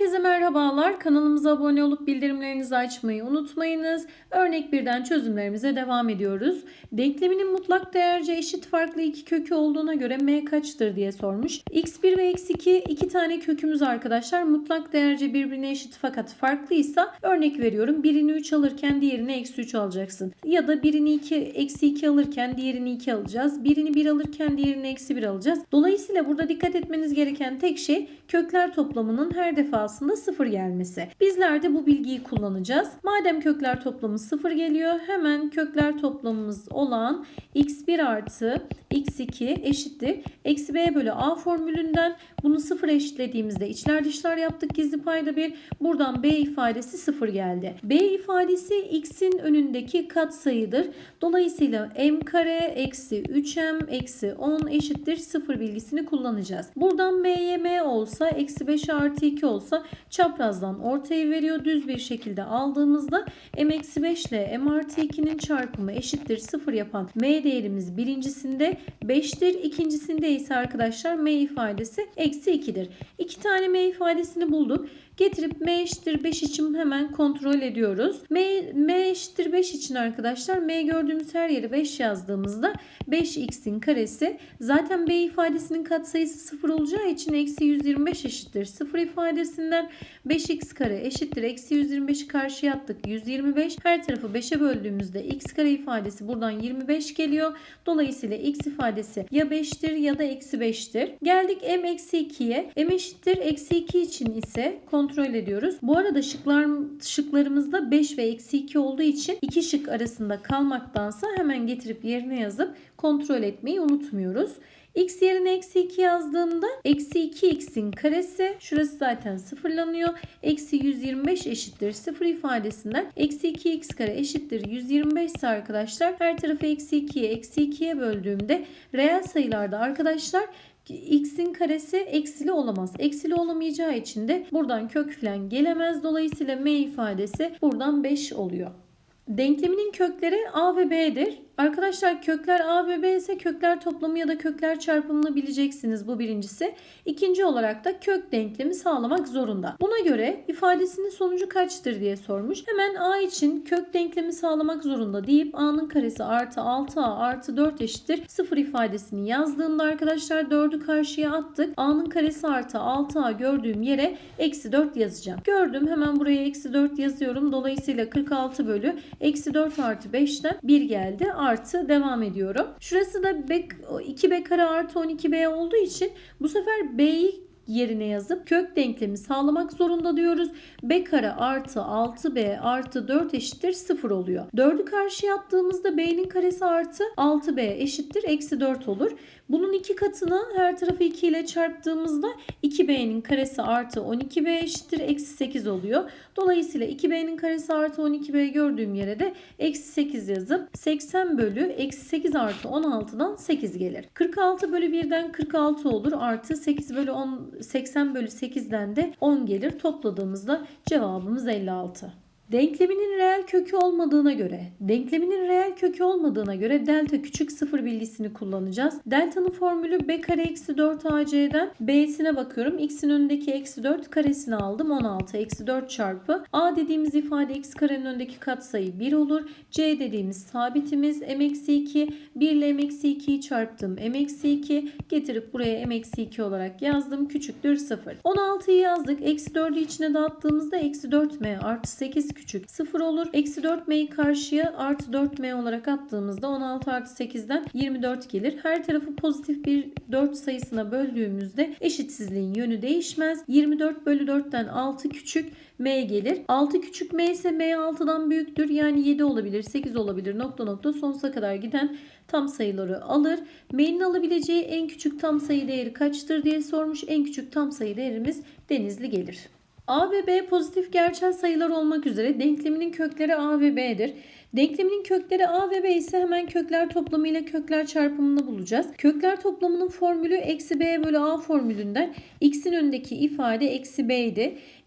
Herkese merhabalar. Kanalımıza abone olup bildirimlerinizi açmayı unutmayınız. Örnek birden çözümlerimize devam ediyoruz. Denkleminin mutlak değerce eşit farklı iki kökü olduğuna göre m kaçtır diye sormuş. x1 ve x2 iki tane kökümüz arkadaşlar. Mutlak değerce birbirine eşit fakat farklıysa örnek veriyorum. Birini 3 alırken diğerini eksi 3 alacaksın. Ya da birini 2 eksi 2 alırken diğerini 2 alacağız. Birini 1 alırken diğerini eksi 1 alacağız. Dolayısıyla burada dikkat etmeniz gereken tek şey kökler toplamının her defasında sıfır gelmesi. Bizler de bu bilgiyi kullanacağız. Madem kökler toplamı sıfır geliyor hemen kökler toplamımız olan x1 artı x2 eşittir. Eksi b bölü a formülünden bunu sıfır eşitlediğimizde içler dışlar yaptık gizli payda bir. Buradan b ifadesi sıfır geldi. b ifadesi x'in önündeki katsayıdır. Dolayısıyla m kare eksi 3m eksi 10 eşittir sıfır bilgisini kullanacağız. Buradan m'ye m olsa eksi 5 artı 2 olsa çaprazdan ortayı veriyor. Düz bir şekilde aldığımızda m eksi 5 ile m artı 2'nin çarpımı eşittir 0 yapan m değerimiz birincisinde 5'tir. İkincisinde ise arkadaşlar m ifadesi eksi 2'dir. İki tane m ifadesini bulduk. Getirip m eşittir 5 için hemen kontrol ediyoruz. M, eşittir 5 için arkadaşlar m gördüğümüz her yere 5 yazdığımızda 5x'in karesi zaten b ifadesinin katsayısı 0 olacağı için eksi 125 eşittir 0 ifadesinden 5x kare eşittir eksi 125'i karşıya attık 125 her tarafı 5'e böldüğümüzde x kare ifadesi buradan 25 geliyor. Dolayısıyla x ifadesi ya 5'tir ya da eksi 5'tir. Geldik m eksi 2'ye m eşittir eksi 2 için ise kontrol ediyoruz. Bu arada şıklar, şıklarımızda 5 ve eksi 2 olduğu için iki şık arasında kalmaktansa hemen getirip yerine yazıp kontrol etmeyi unutmuyoruz. X yerine eksi 2 yazdığımda eksi 2x'in karesi şurası zaten sıfırlanıyor. Eksi 125 eşittir 0 ifadesinden eksi 2x kare eşittir 125 ise arkadaşlar her tarafı eksi 2'ye eksi 2'ye böldüğümde reel sayılarda arkadaşlar x'in karesi eksili olamaz. Eksili olamayacağı için de buradan kök falan gelemez. Dolayısıyla m ifadesi buradan 5 oluyor. Denkleminin kökleri a ve b'dir. Arkadaşlar kökler a ve b ise kökler toplamı ya da kökler çarpımını bileceksiniz bu birincisi. İkinci olarak da kök denklemi sağlamak zorunda. Buna göre ifadesinin sonucu kaçtır diye sormuş. Hemen a için kök denklemi sağlamak zorunda deyip a'nın karesi artı 6a artı 4 eşittir 0 ifadesini yazdığımda arkadaşlar 4'ü karşıya attık. a'nın karesi artı 6a gördüğüm yere eksi 4 yazacağım. Gördüm hemen buraya eksi 4 yazıyorum. Dolayısıyla 46 bölü eksi 4 artı 5'ten 1 geldi devam ediyorum. Şurası da 2b kare artı 12b olduğu için bu sefer b'yi yerine yazıp kök denklemi sağlamak zorunda diyoruz. b kare artı 6b artı 4 eşittir 0 oluyor. 4'ü karşıya attığımızda b'nin karesi artı 6b eşittir eksi 4 olur. Bunun iki katını her tarafı 2 ile çarptığımızda 2b'nin karesi artı 12b eşittir eksi 8 oluyor. Dolayısıyla 2b'nin karesi artı 12b gördüğüm yere de eksi 8 yazıp 80 bölü eksi 8 artı 16'dan 8 gelir. 46 bölü 1'den 46 olur artı 8 bölü 10 80 bölü 8'den de 10 gelir. Topladığımızda cevabımız 56. Denkleminin reel kökü olmadığına göre, denkleminin reel kökü olmadığına göre delta küçük sıfır bilgisini kullanacağız. Delta'nın formülü b kare eksi 4 ac'den b'sine bakıyorum. x'in önündeki eksi 4 karesini aldım. 16 eksi 4 çarpı a dediğimiz ifade x karenin önündeki katsayı 1 olur. c dediğimiz sabitimiz m eksi 2. 1 ile m eksi 2'yi çarptım. m eksi 2 getirip buraya m eksi 2 olarak yazdım. Küçüktür 0. 16'yı yazdık. Eksi 4'ü içine dağıttığımızda eksi 4m artı 8 küçük 0 olur. Eksi 4m'yi karşıya artı 4m olarak attığımızda 16 artı 8'den 24 gelir. Her tarafı pozitif bir 4 sayısına böldüğümüzde eşitsizliğin yönü değişmez. 24 bölü 4'ten 6 küçük m gelir. 6 küçük m ise m 6'dan büyüktür. Yani 7 olabilir, 8 olabilir nokta nokta sonsuza kadar giden tam sayıları alır. M'nin alabileceği en küçük tam sayı değeri kaçtır diye sormuş. En küçük tam sayı değerimiz denizli gelir. A ve B pozitif gerçel sayılar olmak üzere denkleminin kökleri A ve B'dir. Denkleminin kökleri A ve B ise hemen kökler toplamı ile kökler çarpımını bulacağız. Kökler toplamının formülü eksi B bölü A formülünden x'in önündeki ifade eksi B.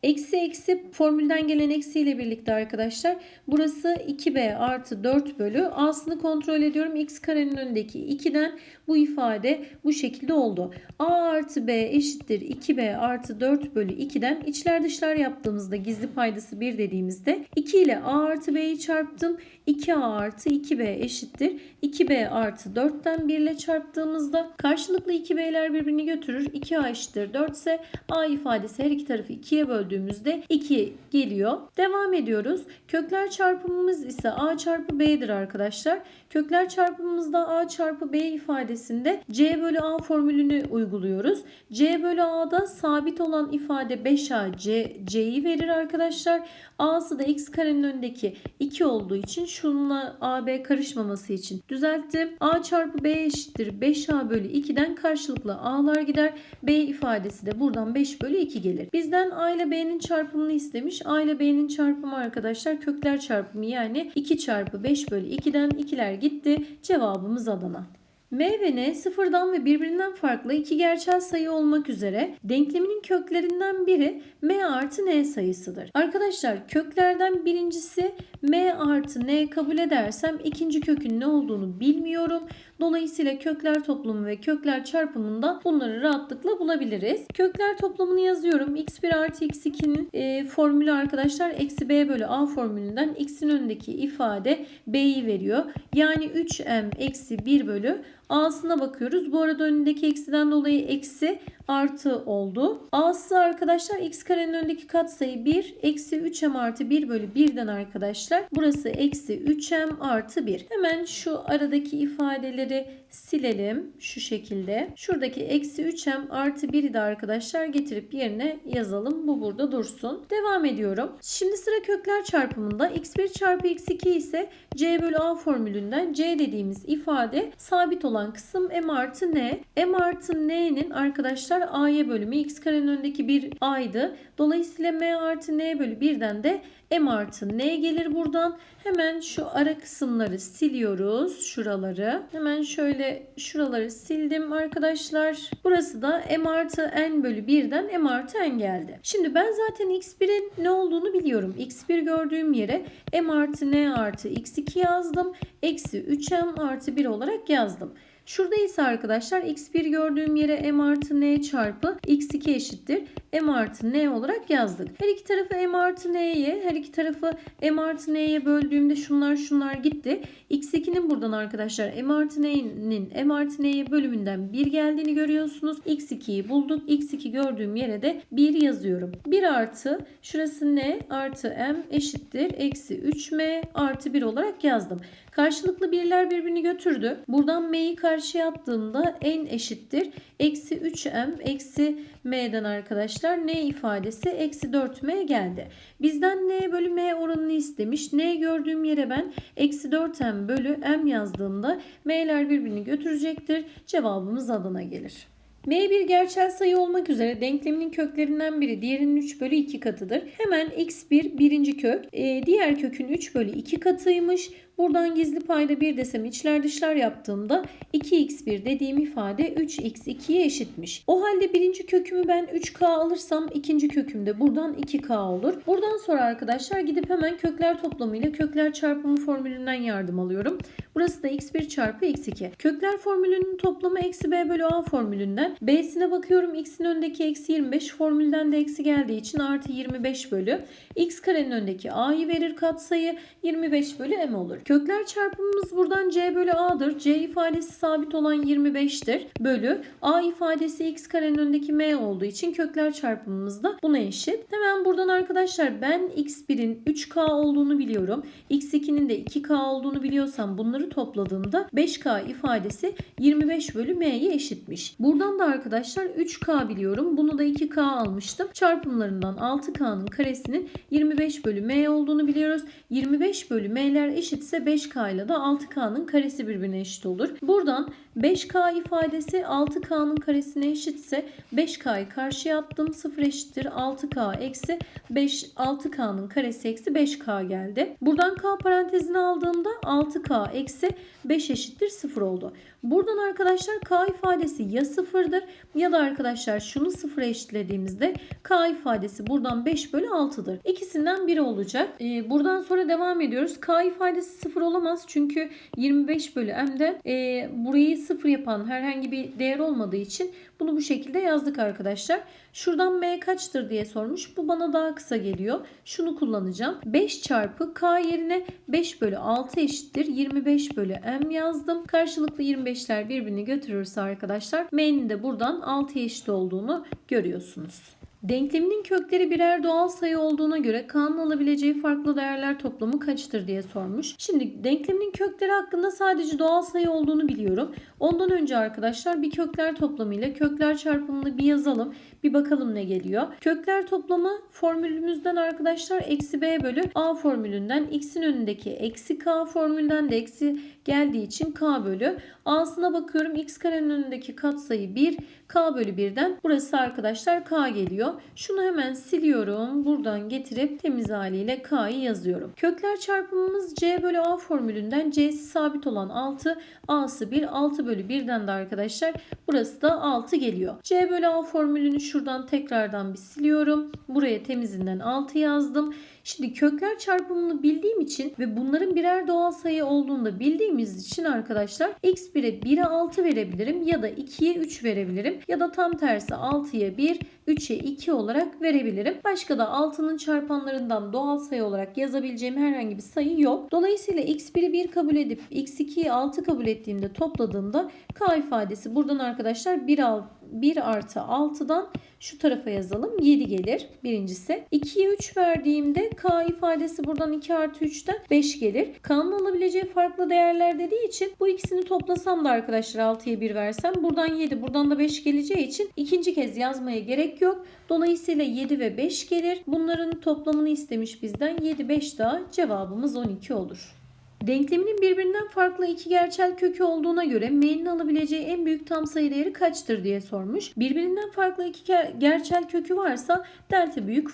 Eksi eksi formülden gelen eksiyle birlikte arkadaşlar burası 2b artı 4 bölü a'sını kontrol ediyorum. x karenin önündeki 2'den bu ifade bu şekilde oldu. a artı b eşittir 2b artı 4 bölü 2'den içler dışlar yaptığımızda gizli paydası 1 dediğimizde 2 ile a artı b'yi çarptım. 2a artı 2b eşittir. 2b artı 4'ten 1 ile çarptığımızda karşılıklı 2b'ler birbirini götürür. 2a eşittir 4 ise a ifadesi her iki tarafı 2'ye böldüğümüzde 2 geliyor. Devam ediyoruz. Kökler çarpımımız ise a çarpı b'dir arkadaşlar. Kökler çarpımımızda a çarpı b ifadesinde c bölü a formülünü uyguluyoruz. c bölü a'da sabit olan ifade 5a c, c'yi verir arkadaşlar. a'sı da x karenin önündeki 2 olduğu için şununla ab karışmaması için düzelttim. a çarpı b eşittir 5a bölü 2'den karşılıklı a'lar gider. b ifadesi de buradan 5 bölü 2 gelir. Bizden a ile b'nin çarpımını istemiş. a ile b'nin çarpımı arkadaşlar kökler çarpımı yani 2 çarpı 5 bölü 2'den 2'ler gitti. Cevabımız Adana. M ve N sıfırdan ve birbirinden farklı iki gerçel sayı olmak üzere denkleminin köklerinden biri M artı N sayısıdır. Arkadaşlar köklerden birincisi M artı N kabul edersem ikinci kökün ne olduğunu bilmiyorum. Dolayısıyla kökler toplamı ve kökler çarpımında bunları rahatlıkla bulabiliriz. Kökler toplamını yazıyorum. x1 artı x2'nin e, formülü arkadaşlar eksi b bölü a formülünden x'in önündeki ifade b'yi veriyor. Yani 3m eksi 1 bölü a'sına bakıyoruz. Bu arada önündeki eksiden dolayı eksi artı oldu. A'sı arkadaşlar x karenin önündeki katsayı 1 eksi 3m artı 1 bölü 1'den arkadaşlar. Burası eksi 3m artı 1. Hemen şu aradaki ifadeleri silelim şu şekilde. Şuradaki eksi 3m artı 1'i de arkadaşlar getirip yerine yazalım. Bu burada dursun. Devam ediyorum. Şimdi sıra kökler çarpımında x1 çarpı x2 ise c bölü a formülünden c dediğimiz ifade sabit olan kısım m artı n. m artı n'nin arkadaşlar a'ya bölümü x karenin önündeki bir a'ydı. Dolayısıyla m artı n bölü 1'den de m artı n gelir buradan. Hemen şu ara kısımları siliyoruz. Şuraları. Hemen şöyle şuraları sildim arkadaşlar. Burası da m artı n bölü 1'den m artı n geldi. Şimdi ben zaten x1'in ne olduğunu biliyorum. x1 gördüğüm yere m artı n artı x2 yazdım. Eksi 3m artı 1 olarak yazdım. Şurada ise arkadaşlar x1 gördüğüm yere m artı n çarpı x2 eşittir. m artı n olarak yazdık. Her iki tarafı m artı n'ye, her iki tarafı m artı n'ye böldüğümde şunlar şunlar gitti. x2'nin buradan arkadaşlar m artı n'nin m artı n'ye bölümünden 1 geldiğini görüyorsunuz. x2'yi bulduk. x2 gördüğüm yere de 1 yazıyorum. 1 artı şurası n artı m eşittir. Eksi 3m artı 1 olarak yazdım. Karşılıklı birler birbirini götürdü. Buradan m'yi karşıya attığımda n eşittir. Eksi 3m eksi m'den arkadaşlar n ifadesi eksi 4m geldi. Bizden n bölü m oranını istemiş. n gördüğüm yere ben eksi 4m bölü m yazdığımda m'ler birbirini götürecektir. Cevabımız Adana gelir. M bir gerçel sayı olmak üzere denkleminin köklerinden biri diğerinin 3 bölü 2 katıdır. Hemen x1 birinci kök, e, diğer kökün 3 bölü 2 katıymış. Buradan gizli payda 1 desem içler dışlar yaptığımda 2x1 dediğim ifade 3x2'ye eşitmiş. O halde birinci kökümü ben 3k alırsam ikinci kökümde buradan 2k olur. Buradan sonra arkadaşlar gidip hemen kökler toplamıyla kökler çarpımı formülünden yardım alıyorum. Burası da x1 çarpı x2. Kökler formülünün toplamı eksi b bölü a formülünden. b'sine bakıyorum x'in önündeki eksi 25 formülden de eksi geldiği için artı 25 bölü. x karenin önündeki a'yı verir katsayı 25 bölü m olur. Kökler çarpımımız buradan c bölü a'dır. c ifadesi sabit olan 25'tir. Bölü a ifadesi x karenin önündeki m olduğu için kökler çarpımımız da buna eşit. Hemen buradan arkadaşlar ben x1'in 3k olduğunu biliyorum. x2'nin de 2k olduğunu biliyorsam bunları topladığımda 5k ifadesi 25 bölü m'ye eşitmiş. Buradan da arkadaşlar 3k biliyorum. Bunu da 2k almıştım. Çarpımlarından 6k'nın karesinin 25 bölü m olduğunu biliyoruz. 25 bölü m'ler eşitse eşitse 5k ile de 6k'nın karesi birbirine eşit olur. Buradan 5k ifadesi 6k'nın karesine eşitse 5k'yı karşıya attım. 0 eşittir 6k eksi 5 6k'nın karesi eksi 5k geldi. Buradan k parantezine aldığımda 6k eksi 5 eşittir 0 oldu. Buradan arkadaşlar k ifadesi ya 0'dır ya da arkadaşlar şunu 0'a eşitlediğimizde k ifadesi buradan 5 bölü 6'dır. İkisinden biri olacak. Ee, buradan sonra devam ediyoruz. K ifadesi 0 olamaz çünkü 25 bölü m'den e, burayı 0 yapan herhangi bir değer olmadığı için bunu bu şekilde yazdık arkadaşlar. Şuradan m kaçtır diye sormuş. Bu bana daha kısa geliyor. Şunu kullanacağım. 5 çarpı k yerine 5 bölü 6 eşittir. 25 bölü m yazdım. Karşılıklı 25'ler birbirini götürürse arkadaşlar m'nin de buradan 6'ya eşit olduğunu görüyorsunuz. Denkleminin kökleri birer doğal sayı olduğuna göre K'nın alabileceği farklı değerler toplamı kaçtır diye sormuş. Şimdi denkleminin kökleri hakkında sadece doğal sayı olduğunu biliyorum. Ondan önce arkadaşlar bir kökler toplamıyla kökler çarpımını bir yazalım. Bir bakalım ne geliyor. Kökler toplamı formülümüzden arkadaşlar eksi b bölü a formülünden x'in önündeki eksi k formülden de eksi geldiği için k bölü a'sına bakıyorum x karenin önündeki katsayı 1 k bölü 1'den burası arkadaşlar k geliyor. Şunu hemen siliyorum. Buradan getirip temiz haliyle k'yı yazıyorum. Kökler çarpımımız c bölü a formülünden c'si sabit olan 6 a'sı 1 6 bölü 1'den de arkadaşlar burası da 6 geliyor. c bölü a formülünü şuradan tekrardan bir siliyorum. Buraya temizinden 6 yazdım. Şimdi kökler çarpımını bildiğim için ve bunların birer doğal sayı olduğunu da bildiğimiz için arkadaşlar x1'e 1'e 6 verebilirim ya da 2'ye 3 verebilirim ya da tam tersi 6'ya 1 3'e 2 olarak verebilirim. Başka da 6'nın çarpanlarından doğal sayı olarak yazabileceğim herhangi bir sayı yok. Dolayısıyla x1'i 1 kabul edip x2'yi 6 kabul ettiğimde topladığımda k ifadesi buradan arkadaşlar 1, 1 artı 6'dan şu tarafa yazalım. 7 gelir birincisi. 2'ye 3 verdiğimde k ifadesi buradan 2 artı 3'ten 5 gelir. K'nın alabileceği farklı değerler dediği için bu ikisini toplasam da arkadaşlar 6'ya 1 versem buradan 7 buradan da 5 geleceği için ikinci kez yazmaya gerek yok. Dolayısıyla 7 ve 5 gelir. Bunların toplamını istemiş bizden. 7 5 daha cevabımız 12 olur. Denkleminin birbirinden farklı iki gerçel kökü olduğuna göre m'nin alabileceği en büyük tam sayı değeri kaçtır diye sormuş. Birbirinden farklı iki ger- gerçel kökü varsa delta büyük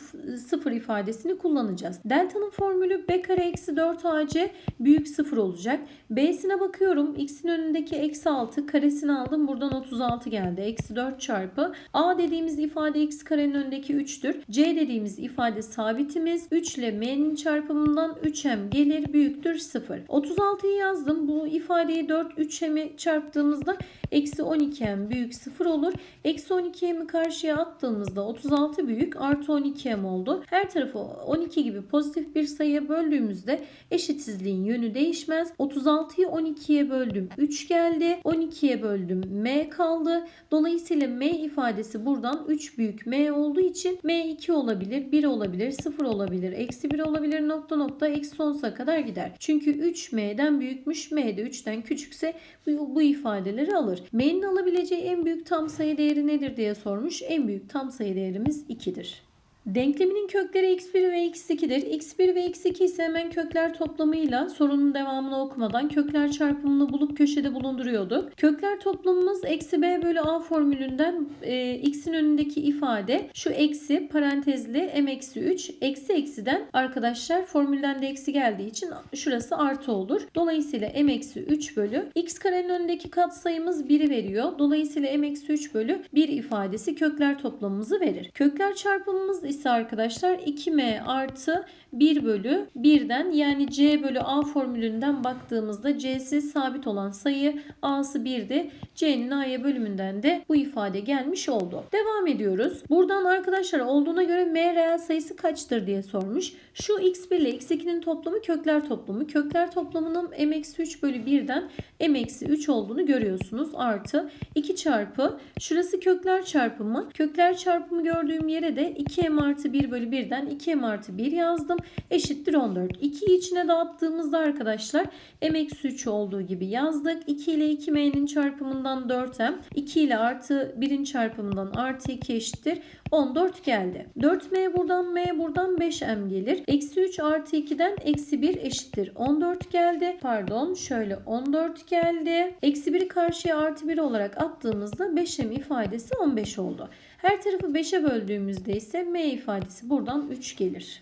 sıfır ifadesini kullanacağız. Delta'nın formülü b kare eksi 4 ac büyük sıfır olacak. B'sine bakıyorum. X'in önündeki eksi 6 karesini aldım. Buradan 36 geldi. Eksi 4 çarpı. A dediğimiz ifade x karenin önündeki 3'tür. C dediğimiz ifade sabitimiz. 3 ile m'nin çarpımından 3m gelir büyüktür 0. 36'yı yazdım. Bu ifadeyi 4 3m'i çarptığımızda eksi 12m büyük 0 olur. Eksi 12m'i karşıya attığımızda 36 büyük artı 12m oldu. Her tarafı 12 gibi pozitif bir sayıya böldüğümüzde eşitsizliğin yönü değişmez. 36'yı 12'ye böldüm 3 geldi. 12'ye böldüm m kaldı. Dolayısıyla m ifadesi buradan 3 büyük m olduğu için m 2 olabilir, 1 olabilir, 0 olabilir, eksi 1 olabilir nokta nokta eksi sonsuza kadar gider. Çünkü 3 m'den büyükmüş, m de 3'ten küçükse bu, bu ifadeleri alır. M'nin alabileceği en büyük tam sayı değeri nedir diye sormuş. En büyük tam sayı değerimiz 2'dir. Denkleminin kökleri x1 ve x2'dir. x1 ve x2 ise hemen kökler toplamıyla sorunun devamını okumadan kökler çarpımını bulup köşede bulunduruyorduk. Kökler toplamımız eksi b bölü a formülünden e, x'in önündeki ifade şu eksi parantezli m eksi 3 eksi eksiden arkadaşlar formülden de eksi geldiği için şurası artı olur. Dolayısıyla m eksi 3 bölü x karenin önündeki katsayımız 1'i veriyor. Dolayısıyla m eksi 3 bölü 1 ifadesi kökler toplamımızı verir. Kökler çarpımımız ise arkadaşlar 2m artı 1 bölü 1'den yani c bölü a formülünden baktığımızda c'si sabit olan sayı a'sı 1'di. c'nin a'ya bölümünden de bu ifade gelmiş oldu. Devam ediyoruz. Buradan arkadaşlar olduğuna göre m reel sayısı kaçtır diye sormuş. Şu x1 ile x2'nin toplamı kökler toplamı. Kökler toplamının m eksi 3 bölü 1'den m eksi 3 olduğunu görüyorsunuz. Artı 2 çarpı şurası kökler çarpımı. Kökler çarpımı gördüğüm yere de 2m artı 1 bölü 1'den 2m artı 1 yazdım. Eşittir 14. 2'yi içine dağıttığımızda arkadaşlar m eksi 3 olduğu gibi yazdık. 2 ile 2m'nin çarpımından 4m. 2 ile artı 1'in çarpımından artı 2 eşittir. 14 geldi. 4m buradan m buradan 5m gelir. Eksi 3 artı 2'den eksi 1 eşittir. 14 geldi. Pardon şöyle 14 geldi. Eksi 1'i karşıya artı 1 olarak attığımızda 5m ifadesi 15 oldu. Her tarafı 5'e böldüğümüzde ise m ifadesi buradan 3 gelir.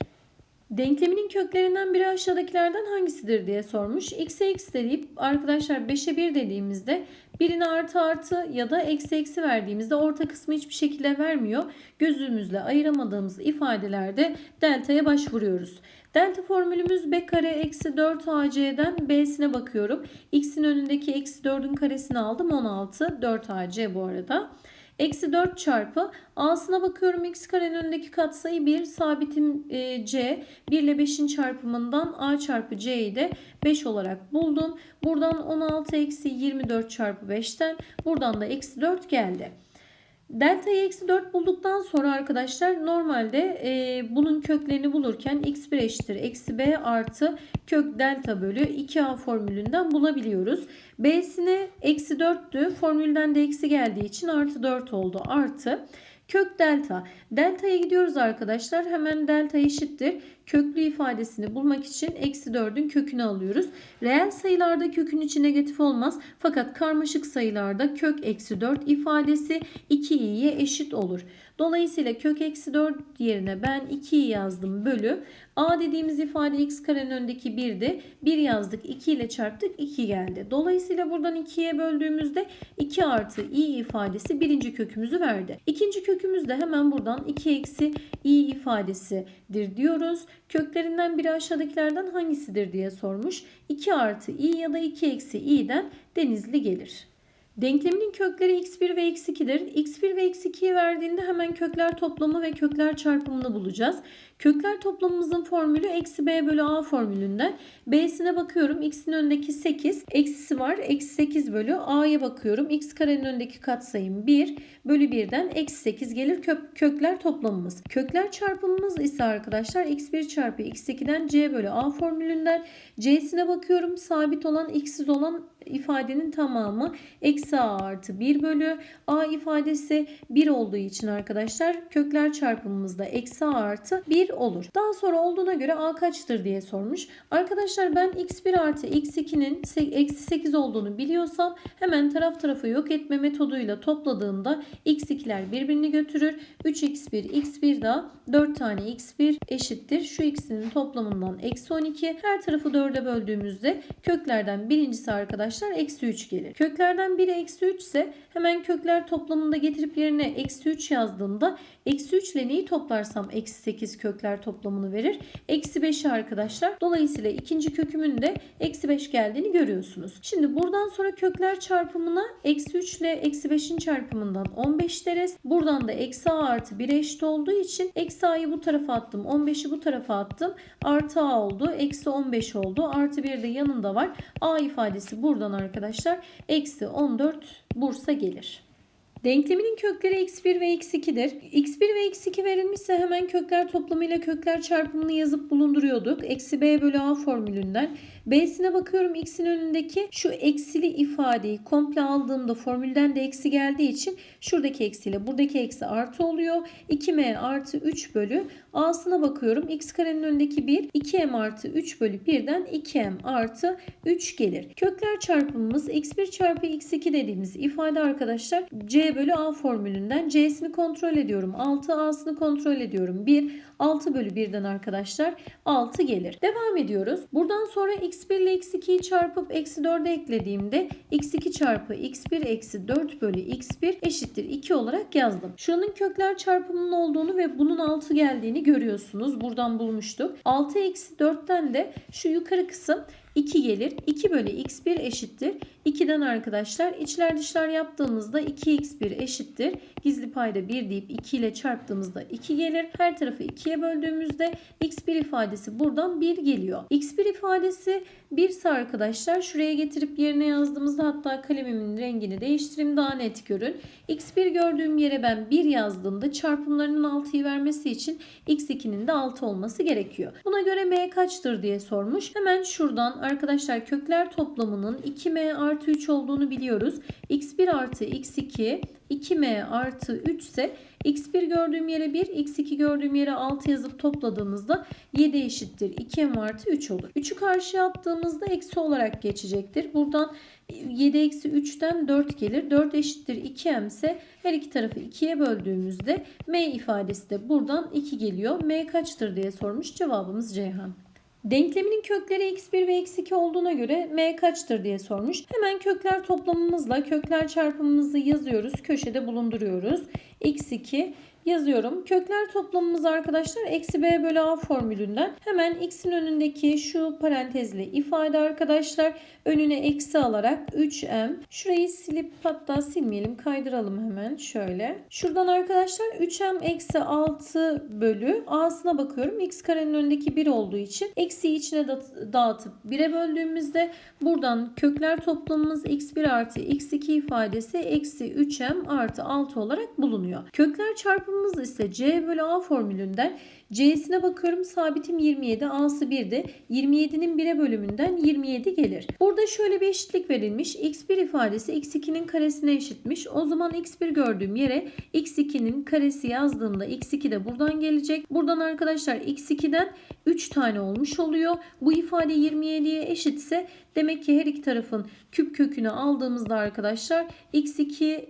Denkleminin köklerinden biri aşağıdakilerden hangisidir diye sormuş. x'e x deyip arkadaşlar 5'e 1 dediğimizde birine artı artı ya da eksi eksi verdiğimizde orta kısmı hiçbir şekilde vermiyor. Gözümüzle ayıramadığımız ifadelerde delta'ya başvuruyoruz. Delta formülümüz b kare eksi 4 ac'den b'sine bakıyorum. x'in önündeki eksi 4'ün karesini aldım 16 4 ac bu arada. Eksi 4 çarpı a'sına bakıyorum x karenin önündeki katsayı 1 sabitim e, c 1 ile 5'in çarpımından a çarpı c'yi de 5 olarak buldum. Buradan 16 eksi 24 çarpı 5'ten buradan da eksi 4 geldi. Delta'yı eksi 4 bulduktan sonra arkadaşlar normalde e, bunun köklerini bulurken x1 eşittir eksi b artı kök delta bölü 2a formülünden bulabiliyoruz. b'sine eksi 4'tü formülden de eksi geldiği için artı 4 oldu artı. Kök delta. Delta'ya gidiyoruz arkadaşlar. Hemen delta eşittir. Köklü ifadesini bulmak için eksi 4'ün kökünü alıyoruz. Reel sayılarda kökün içi negatif olmaz. Fakat karmaşık sayılarda kök eksi 4 ifadesi 2i'ye eşit olur. Dolayısıyla kök eksi 4 yerine ben 2'yi yazdım bölü. A dediğimiz ifade x karenin önündeki 1'di. 1 yazdık 2 ile çarptık 2 geldi. Dolayısıyla buradan 2'ye böldüğümüzde 2 artı i ifadesi birinci kökümüzü verdi. İkinci kökümüz de hemen buradan 2 eksi i ifadesidir diyoruz. Köklerinden biri aşağıdakilerden hangisidir diye sormuş. 2 artı i ya da 2 eksi i'den denizli gelir. Denkleminin kökleri x1 ve x2'dir. x1 ve x2'yi verdiğinde hemen kökler toplamı ve kökler çarpımını bulacağız. Kökler toplamımızın formülü eksi b bölü a formülünden. b'sine bakıyorum. x'in önündeki 8. Eksisi var. Eksi 8 bölü a'ya bakıyorum. x karenin önündeki katsayım 1 bölü 1'den eksi 8 gelir kök, kökler toplamımız. Kökler çarpımımız ise arkadaşlar x1 çarpı x2'den c bölü a formülünden. c'sine bakıyorum. Sabit olan x'siz olan ifadenin tamamı eksi a artı 1 bölü a ifadesi 1 olduğu için arkadaşlar kökler çarpımımızda eksi a artı 1 olur. Daha sonra olduğuna göre a kaçtır diye sormuş. Arkadaşlar ben x1 artı x2'nin eksi 8 olduğunu biliyorsam hemen taraf tarafı yok etme metoduyla topladığımda x2'ler birbirini götürür. 3x1 x1 daha 4 tane x1 eşittir. Şu x'inin toplamından eksi 12. Her tarafı 4'e böldüğümüzde köklerden birincisi arkadaşlar eksi 3 gelir. Köklerden biri eksi 3 ise hemen kökler toplamında getirip yerine eksi 3 yazdığımda eksi 3 ile neyi toplarsam eksi 8 kökler toplamını verir. Eksi 5'i arkadaşlar. Dolayısıyla ikinci kökümün de eksi 5 geldiğini görüyorsunuz. Şimdi buradan sonra kökler çarpımına eksi 3 ile eksi 5'in çarpımından 15 deriz. Buradan da eksi a artı 1 eşit olduğu için eksi a'yı bu tarafa attım. 15'i bu tarafa attım. Artı a oldu. Eksi 15 oldu. Artı 1 de yanında var. a ifadesi buradan arkadaşlar eksi 14 Bursa gelir. Denkleminin kökleri x1 ve x2'dir. x1 ve x2 verilmişse hemen kökler toplamıyla kökler çarpımını yazıp bulunduruyorduk. Eksi b bölü a formülünden. B'sine bakıyorum x'in önündeki şu eksili ifadeyi komple aldığımda formülden de eksi geldiği için şuradaki eksiyle buradaki eksi artı oluyor. 2m artı 3 bölü a'sına bakıyorum. x karenin önündeki 1 2m artı 3 bölü 1'den 2m artı 3 gelir. Kökler çarpımımız x1 çarpı x2 dediğimiz ifade arkadaşlar c bölü a formülünden c'sini kontrol ediyorum. 6 a'sını kontrol ediyorum. 1 6 bölü 1'den arkadaşlar 6 gelir. Devam ediyoruz. Buradan sonra x1 ile x2'yi çarpıp eksi 4'e eklediğimde x2 çarpı x1 eksi 4 bölü x1 eşittir 2 olarak yazdım. Şuranın kökler çarpımının olduğunu ve bunun 6 geldiğini görüyorsunuz. Buradan bulmuştuk. 6 eksi 4'ten de şu yukarı kısım 2 gelir. 2 bölü x1 eşittir. 2'den arkadaşlar içler dışlar yaptığımızda 2x1 eşittir. Gizli payda 1 deyip 2 ile çarptığımızda 2 gelir. Her tarafı 2'ye böldüğümüzde x1 ifadesi buradan 1 geliyor. x1 ifadesi 1 ise arkadaşlar şuraya getirip yerine yazdığımızda hatta kalemimin rengini değiştireyim daha net görün. x1 gördüğüm yere ben 1 yazdığımda çarpımlarının 6'yı vermesi için x2'nin de 6 olması gerekiyor. Buna göre m kaçtır diye sormuş. Hemen şuradan arkadaşlar kökler toplamının 2m artı 3 olduğunu biliyoruz. x1 artı x2 2m artı 3 ise x1 gördüğüm yere 1, x2 gördüğüm yere 6 yazıp topladığımızda 7 eşittir. 2m artı 3 olur. 3'ü karşıya attığımızda eksi olarak geçecektir. Buradan 7 eksi 3'ten 4 gelir. 4 eşittir 2m ise her iki tarafı 2'ye böldüğümüzde m ifadesi de buradan 2 geliyor. m kaçtır diye sormuş. Cevabımız Ceyhan. Denkleminin kökleri x1 ve x2 olduğuna göre m kaçtır diye sormuş. Hemen kökler toplamımızla kökler çarpımımızı yazıyoruz. Köşede bulunduruyoruz. x2 yazıyorum. Kökler toplamımız arkadaşlar eksi b bölü a formülünden. Hemen x'in önündeki şu parantezli ifade arkadaşlar önüne eksi alarak 3m. Şurayı silip hatta silmeyelim kaydıralım hemen şöyle. Şuradan arkadaşlar 3m eksi 6 bölü a'sına bakıyorum. x karenin önündeki 1 olduğu için eksiyi içine dağıtıp 1'e böldüğümüzde buradan kökler toplamımız x1 artı x2 ifadesi eksi 3m artı 6 olarak bulunuyor. Kökler çarpımı Çarpımımız ise C bölü A formülünden C'sine bakıyorum sabitim 27 A'sı 1'de 27'nin 1'e bölümünden 27 gelir. Burada şöyle bir eşitlik verilmiş. X1 ifadesi X2'nin karesine eşitmiş. O zaman X1 gördüğüm yere X2'nin karesi yazdığımda X2 de buradan gelecek. Buradan arkadaşlar X2'den 3 tane olmuş oluyor. Bu ifade 27'ye eşitse demek ki her iki tarafın küp kökünü aldığımızda arkadaşlar X2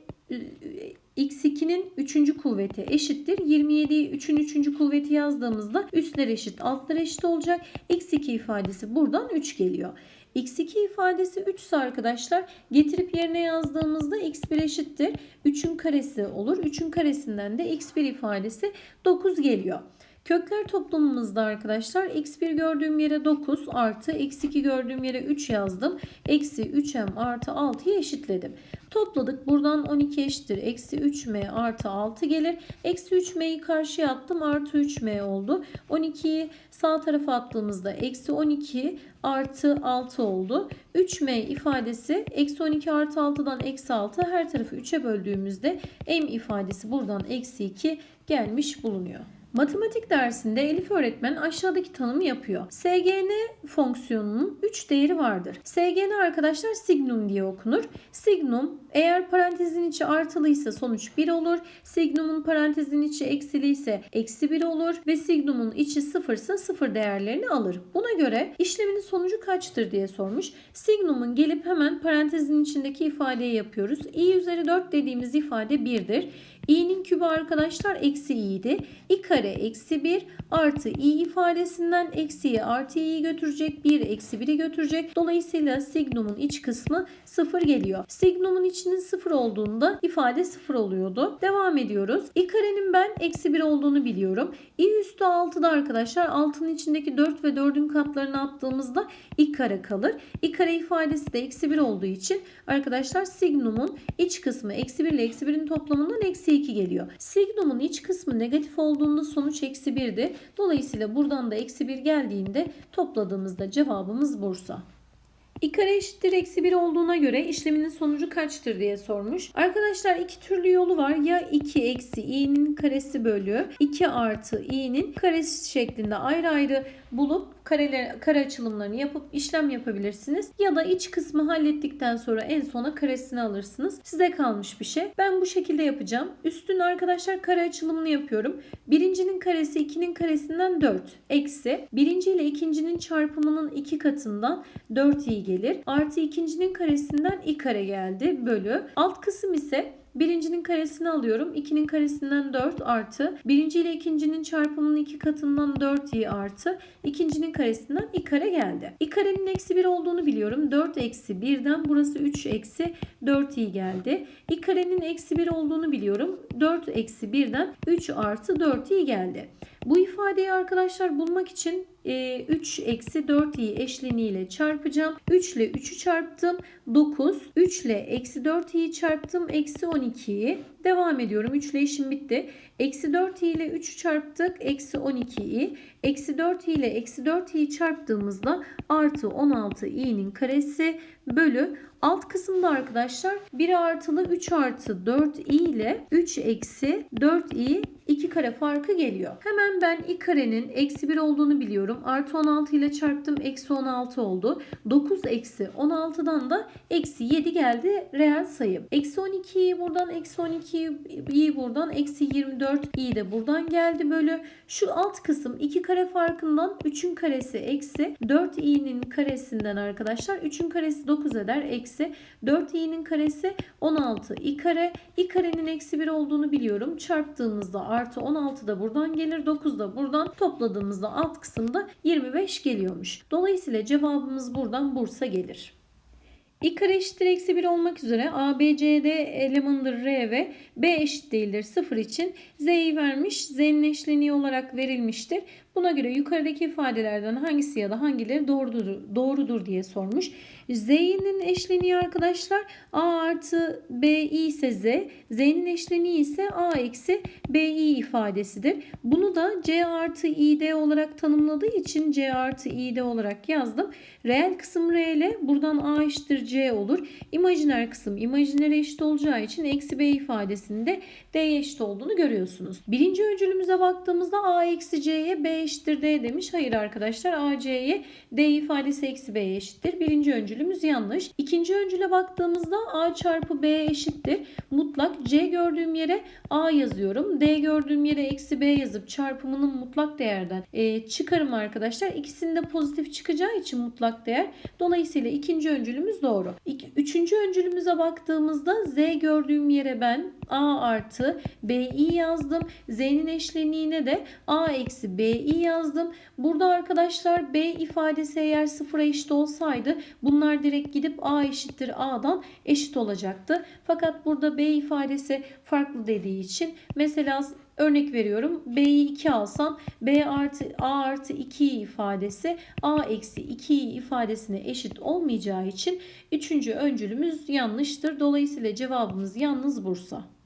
x2'nin 3. kuvveti eşittir. 27'yi 3'ün 3. kuvveti yazdığımızda üstler eşit altlar eşit olacak. x2 ifadesi buradan 3 geliyor. x2 ifadesi 3 ise arkadaşlar getirip yerine yazdığımızda x1 eşittir. 3'ün karesi olur. 3'ün karesinden de x1 ifadesi 9 geliyor. Kökler toplamımızda arkadaşlar x1 gördüğüm yere 9 artı x2 gördüğüm yere 3 yazdım. Eksi 3m artı 6'yı eşitledim. Topladık. Buradan 12 eşittir. Eksi 3m artı 6 gelir. Eksi 3m'yi karşıya attım. Artı 3m oldu. 12'yi sağ tarafa attığımızda eksi 12 artı 6 oldu. 3m ifadesi eksi 12 artı 6'dan eksi 6 her tarafı 3'e böldüğümüzde m ifadesi buradan eksi 2 gelmiş bulunuyor. Matematik dersinde Elif öğretmen aşağıdaki tanımı yapıyor. SGN fonksiyonunun 3 değeri vardır. SGN arkadaşlar signum diye okunur. Signum eğer parantezin içi artılıysa sonuç 1 olur. Signumun parantezin içi eksiliyse eksi 1 olur. Ve signumun içi 0 ise 0 değerlerini alır. Buna göre işleminin sonucu kaçtır diye sormuş. Signumun gelip hemen parantezin içindeki ifadeyi yapıyoruz. i üzeri 4 dediğimiz ifade 1'dir. İ'nin kübü arkadaşlar eksi i'ydi. i kare eksi 1 artı i ifadesinden eksiye artı i'yi götürecek. 1 eksi 1'i götürecek. Dolayısıyla signumun iç kısmı 0 geliyor. Signumun içinin 0 olduğunda ifade 0 oluyordu. Devam ediyoruz. i karenin ben eksi 1 olduğunu biliyorum. i üstü 6'da arkadaşlar 6'nın içindeki 4 ve 4'ün katlarını attığımızda i kare kalır. i kare ifadesi de eksi 1 olduğu için arkadaşlar signumun iç kısmı eksi 1 ile eksi 1'in toplamından eksi 2 geliyor. Signumun iç kısmı negatif olduğunda sonuç eksi 1'di. Dolayısıyla buradan da eksi 1 geldiğinde topladığımızda cevabımız Bursa. İ kare eşittir eksi 1 olduğuna göre işleminin sonucu kaçtır diye sormuş. Arkadaşlar iki türlü yolu var. Ya 2 eksi i'nin karesi bölü 2 artı i'nin karesi şeklinde ayrı ayrı bulup kareler, kare açılımlarını yapıp işlem yapabilirsiniz. Ya da iç kısmı hallettikten sonra en sona karesini alırsınız. Size kalmış bir şey. Ben bu şekilde yapacağım. Üstün arkadaşlar kare açılımını yapıyorum. Birincinin karesi ikinin karesinden 4. Eksi birinci ile ikincinin çarpımının iki katından 4 i gelir. Artı ikincinin karesinden i kare geldi. Bölü. Alt kısım ise Birincinin karesini alıyorum. 2'nin karesinden 4 artı. Birinci ile ikincinin çarpımının iki katından 4 i artı. ikincinin karesinden i kare geldi. i karenin eksi 1 olduğunu biliyorum. 4 eksi 1'den burası 3 eksi 4 i geldi. i karenin eksi 1 olduğunu biliyorum. 4 eksi 1'den 3 artı 4 i geldi. Bu ifadeyi arkadaşlar bulmak için e, 3 eksi 4i eşleniğiyle çarpacağım. 3 ile 3'ü çarptım 9. 3 ile eksi 4i'yi çarptım eksi 12'yi. Devam ediyorum. 3 ile işim bitti. Eksi 4i ile 3'ü çarptık. Eksi 12i. Eksi 4i ile eksi 4i'yi çarptığımızda artı 16i'nin karesi bölü alt kısımda arkadaşlar 1 artılı 3 artı 4i ile 3 eksi 4i 2 kare farkı geliyor. Hemen ben i karenin eksi 1 olduğunu biliyorum. Artı 16 ile çarptım. Eksi 16 oldu. 9 eksi 16'dan da eksi 7 geldi reel sayı. Eksi 12'yi buradan eksi 12'yi buradan eksi 24 i de buradan geldi bölü. Şu alt kısım 2 kare farkından 3'ün karesi eksi 4 i'nin karesinden arkadaşlar 3'ün karesi 9 eder eksi 4 i'nin karesi 16 i kare. i karenin eksi 1 olduğunu biliyorum. Çarptığımızda artı 16 da buradan gelir. 9 da buradan topladığımızda alt kısımda 25 geliyormuş. Dolayısıyla cevabımız buradan Bursa gelir. İ kare eşittir eksi 1 olmak üzere A, B, C, D elemanıdır R ve B eşit değildir 0 için Z'yi vermiş. Z'nin eşleniği olarak verilmiştir. Buna göre yukarıdaki ifadelerden hangisi ya da hangileri doğrudur, doğrudur diye sormuş. Z'nin eşleniği arkadaşlar A artı BI ise Z, Z'nin eşleniği ise A eksi BI ifadesidir. Bunu da C artı İD olarak tanımladığı için C artı İD olarak yazdım. Reel kısım R ile buradan A eşittir C olur. İmajiner kısım imajinere eşit olacağı için eksi B ifadesinde D'ye eşit olduğunu görüyorsunuz. Birinci öncülümüze baktığımızda A eksi C'ye B eşittir D demiş. Hayır arkadaşlar A C'ye D ifadesi eksi B'ye eşittir. Birinci öncülümüz yanlış. İkinci öncüle baktığımızda A çarpı B eşittir. Mutlak C gördüğüm yere A yazıyorum. D gördüğüm yere eksi B yazıp çarpımının mutlak değerden e, çıkarım arkadaşlar. İkisinde pozitif çıkacağı için mutlak değer. Dolayısıyla ikinci öncülümüz doğru. İki, üçüncü öncülümüze baktığımızda Z gördüğüm yere ben A artı BI yazdım. Z'nin eşleniğine de A eksi BI yazdım. Burada arkadaşlar B ifadesi eğer sıfıra eşit olsaydı bunlar direkt gidip A eşittir A'dan eşit olacaktı. Fakat burada B ifadesi farklı dediği için mesela Örnek veriyorum. B'yi 2 alsam B artı A artı 2 ifadesi A eksi 2 ifadesine eşit olmayacağı için üçüncü öncülümüz yanlıştır. Dolayısıyla cevabımız yalnız Bursa.